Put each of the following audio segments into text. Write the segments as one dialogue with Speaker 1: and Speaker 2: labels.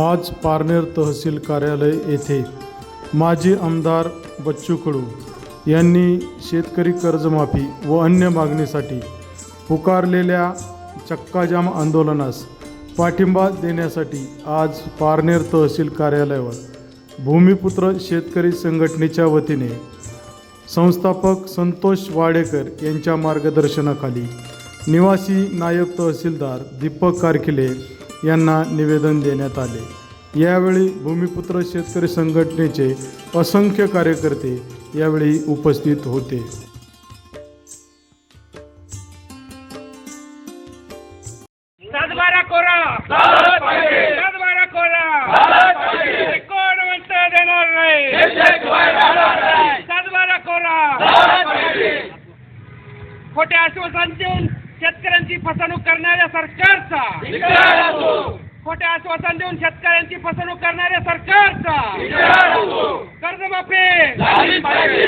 Speaker 1: आज पारनेर तहसील कार्यालय येथे माजी आमदार बच्चू कडू यांनी शेतकरी कर्जमाफी व अन्य मागणीसाठी पुकारलेल्या चक्काजाम आंदोलनास पाठिंबा देण्यासाठी आज पारनेर तहसील कार्यालयावर भूमिपुत्र शेतकरी संघटनेच्या वतीने संस्थापक संतोष वाडेकर यांच्या मार्गदर्शनाखाली निवासी नायब तहसीलदार दीपक कारखिले यांना निवेदन देण्यात आले. यावेळी भूमिपुत्र शेतकरी संघटनेचे असंख्य कार्यकर्ते यावेळी उपस्थित होते.
Speaker 2: सातबारा कोरा! सातबारा कोरा! कोण म्हणतं देणार नाही? सातबारा कोरा! खोटे आश्वासन देऊन शेतकऱ्यांची फसवणूक करणाऱ्या सरकारचा. खोटे आश्वासन देऊन शेतकऱ्यांची फसवणूक करणाऱ्या सरकारचा. कर्जमाफी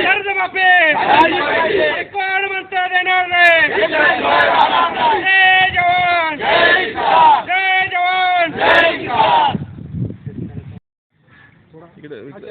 Speaker 2: कर्जमाफी कोण म्हणतं देणार नाही? जय जवान. जय जवान.
Speaker 3: भूमिपुत्र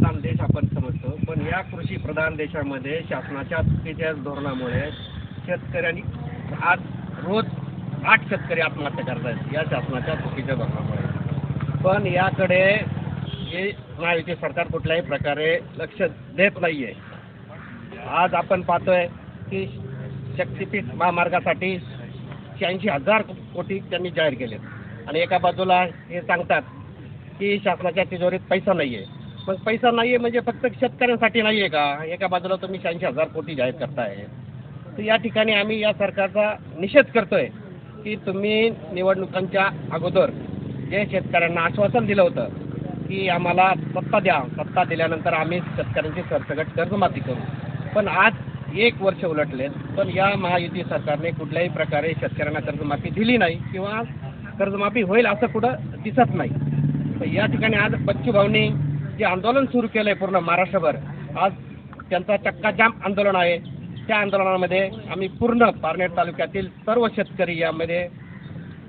Speaker 4: प्रधान देश आपण समजतो. पण या कृषी प्रधान देशामध्ये शासनाच्या चुकीच्या धोरणामुळे शेतकऱ्यांनी आज रोज आठ शेतकरी आत्महत्या करत आहेत या शासनाच्या चुकीच्या धोरणामुळे. पण याकडे हे महायुती सरकार कुठल्याही प्रकारे लक्ष देत नाही आहे आज आपण पाहतोय की शक्तीपीठ महामार्गासाठी शहाऐंशी हजार कोटी त्यांनी जाहीर केलेत. आणि एका बाजूला हे सांगतात की शासनाच्या तिजोरीत पैसा नाही आहे पण पैसा नाही आहे म्हणजे फक्त शेतकऱ्यांसाठी नाही आहे का? एका बाजूला तुम्ही शहाऐंशी हजार कोटी जाहीर करताय. तर या ठिकाणी आम्ही या सरकारचा निषेध करतोय की तुम्ही निवडणुकांच्या अगोदर जे शेतकऱ्यांना आश्वासन दिलं होतं की आम्हाला सत्ता द्या. सत्ता दिल्यानंतर आम्ही शेतकऱ्यांची सरसगट कर्जमाफी करू. पण आज एक वर्ष उलटलेत. पण या महायुती सरकारने कुठल्याही प्रकारे शेतकऱ्यांना कर्जमाफी दिली नाही किंवा कर्जमाफी होईल असं कुठं दिसत नाही. तर या ठिकाणी आज बच्चू भाऊनी जे आंदोलन सुरू केलं आहे पूर्ण महाराष्ट्रभर आज त्यांचा चक्काजाम आंदोलन आहे. त्या आंदोलनामध्ये आम्ही पूर्ण पारनेर तालुक्यातील सर्व शेतकरी यामध्ये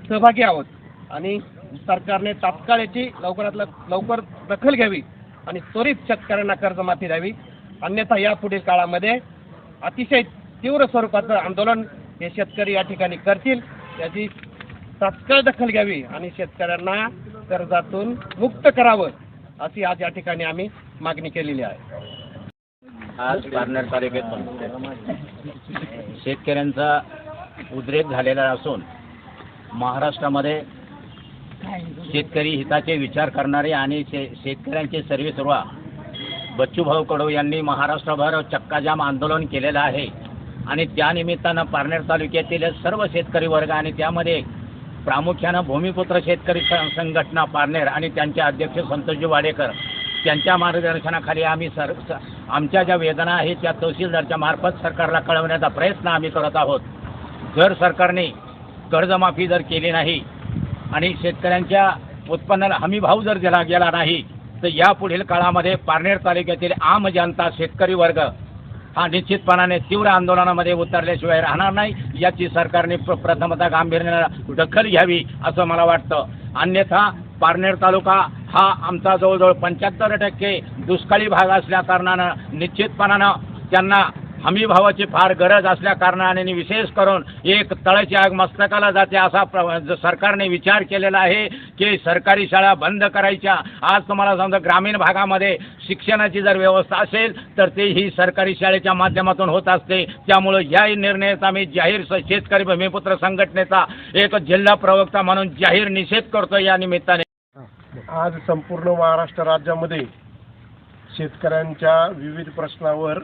Speaker 4: सहभागी आहोत. आणि सरकारने तात्काळ याची लवकरात लवकर दखल घ्यावी आणि त्वरित शेतकऱ्यांना कर्जमाफी द्यावी. अन्यथा यापुढील काळामध्ये अतिशय तीव्र स्वरूपाचं आंदोलन हे शेतकरी या ठिकाणी करतील. याची तात्काळ दखल घ्यावी आणि शेतकऱ्यांना कर्जातून मुक्त करावं. अशी आज या ठिकाणी आम्ही मागणी केलेली आहे.
Speaker 5: आज पारनेर तालुक्यात शेतकऱ्यांचा उद्रेक झालेला असून महाराष्ट्रामध्ये शेतकरी हिताचे विचार करणारे आणि शे शेतकऱ्यांचे सर्वेसर्वा बच्चूभाऊ कडू यांनी महाराष्ट्रभर चक्काजाम आंदोलन केलेलं आहे. आणि त्यानिमित्तानं पारनेर तालुक्यातील सर्व शेतकरी वर्ग आणि त्यामध्ये प्रामुख्यानं भूमिपुत्र शेतकरी संघटना पारनेर आणि त्यांचे अध्यक्ष संतोषजी वाडेकर त्यांच्या मार्गदर्शनाखाली आम्ही सर स- आमच्या ज्या वेदना आहेत त्या तहसीलदारच्या मार्फत सरकारला कळवण्याचा प्रयत्न आम्ही करत आहोत. जर सरकारने कर्जमाफी जर केली नाही आणि शेतकऱ्यांच्या उत्पन्नाला हमी भाव जर दिला गेला नाही तर या पुढील काळामध्ये पारनेर तालुक्यातील आम जनता शेतकरी वर्ग हा निश्चितपणाने तीव्र आंदोलनामध्ये उतरल्याशिवाय राहणार नाही. याची सरकारने प्र प्रथमतः गांभीर्याने दखल घ्यावी असं मला वाटतं. अन्यथा पारनेर तालुका हा आमचा जवळजवळ पंच्याहत्तर टक्के दुष्काळी भाग असल्या कारणानं निश्चितपणानं त्यांना हमी भावाची फार गरज असल्या कारणाने विशेष करून एक तळाची आग मस्तकाला जाते असा प्र सरकारने विचार केलेला आहे की सरकारी शाळा बंद करायच्या. आज तुम्हाला समजा ग्रामीण भागामध्ये शिक्षणाची जर व्यवस्था असेल तर ते ही सरकारी शाळेच्या माध्यमातून होत असते. त्यामुळं या निर्णयाचा मी जाहीर स- शेतकरी भूमिपुत्र संघटनेचा एक जिल्हा प्रवक्ता म्हणून जाहीर निषेध करतो या निमित्ताने.
Speaker 3: आज संपूर्ण महाराष्ट्र राज्यामध्ये शेतकऱ्यांच्या विविध प्रश्नावर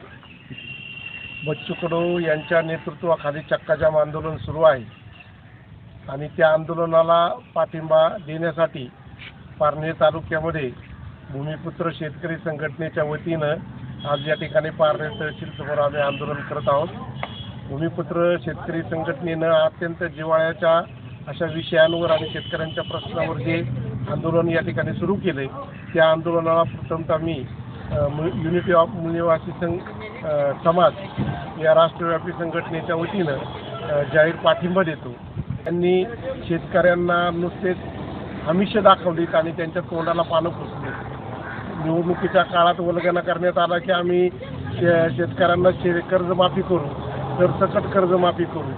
Speaker 3: बच्चू कडू यांच्या नेतृत्वाखाली चक्काजाम आंदोलन सुरू आहे. आणि त्या आंदोलनाला पाठिंबा देण्यासाठी पारनेर तालुक्यामध्ये भूमिपुत्र शेतकरी संघटनेच्या वतीनं आज या ठिकाणी पारनेर तहसील समोर आम्ही आंदोलन करत आहोत. भूमिपुत्र शेतकरी संघटनेनं अत्यंत जिव्हाळ्याच्या अशा विषयांवर आणि शेतकऱ्यांच्या प्रश्नावर जे आंदोलन या ठिकाणी सुरू केले त्या आंदोलनाला प्रथमतः मी युनिटी ऑफ निवासी संघ समाज या राष्ट्रव्यापी संघटनेच्या वतीनं जाहीर पाठिंबा देतो. त्यांनी शेतकऱ्यांना नुसतेच आमिष दाखवलीत आणि त्यांच्या तोंडाला पानं पुसली निवडणुकीच्या काळात वल्गना करण्यात आला की आम्ही शे शेतकऱ्यांना शे कर्जमाफी करू सरसकट कर्जमाफी करू.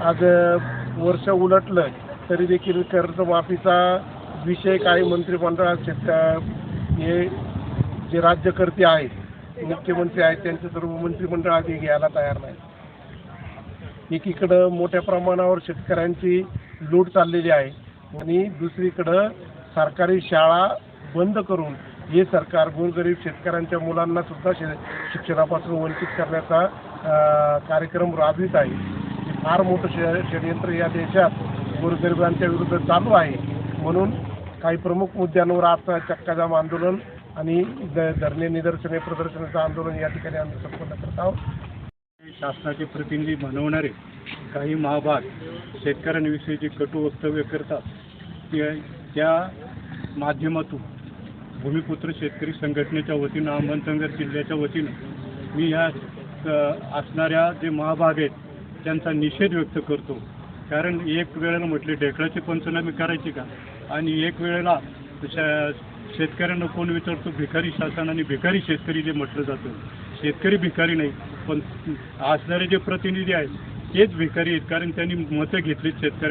Speaker 3: आज वर्ष उलटलं तरी देखील कर्जमाफीचा विषय काही मंत्रिमंडळात शेतक हे जे राज्यकर्ते आहेत मुख्यमंत्री आहेत त्यांचं सर्व मंत्रिमंडळ आधी घ्यायला तयार नाही. एकीकडं मोठ्या प्रमाणावर शेतकऱ्यांची लूट चाललेली आहे आणि दुसरीकडं सरकारी शाळा बंद करून हे सरकार गोरगरीब शेतकऱ्यांच्या मुलांना सुद्धा शे शिक्षणापासून वंचित करण्याचा कार्यक्रम राबवित आहे. फार मोठं षडयंत्र या देशात गोरगरिबांच्या विरुद्ध चालू आहे. म्हणून काही प्रमुख मुद्द्यांवर आता चक्काजाम आंदोलन आणि ध- धरणे निदर्शने प्रदर्शनाचं आंदोलन या ठिकाणी आम्ही संपन्न करत आहोत.
Speaker 6: शासनाचे प्रतिनिधी बनवणारे काही महाभाग शेतकऱ्यांविषयी जे कटू वक्तव्य करतात ते त्या माध्यमातून भूमिपुत्र शेतकरी संघटनेच्या वतीनं अहमदनगर जिल्ह्याच्या वतीनं मी ह्या असणाऱ्या जे महाभाग आहेत त्यांचा निषेध व्यक्त करतो. कारण एक वेळेला म्हटले ढेकळाची पंचनामे करायची का? आणि एक वेळेला शेतकऱ्यांना कोण विचारतो भिकारी शासन आणि भिकारी शेतकरी जे म्हटलं जातं. शेतकरी भिकारी नाही पण असणारे जे प्रतिनिधी आहेत तेच भिकारी आहेत कारण त्यांनी मतं घेतलीत शेतकऱ्या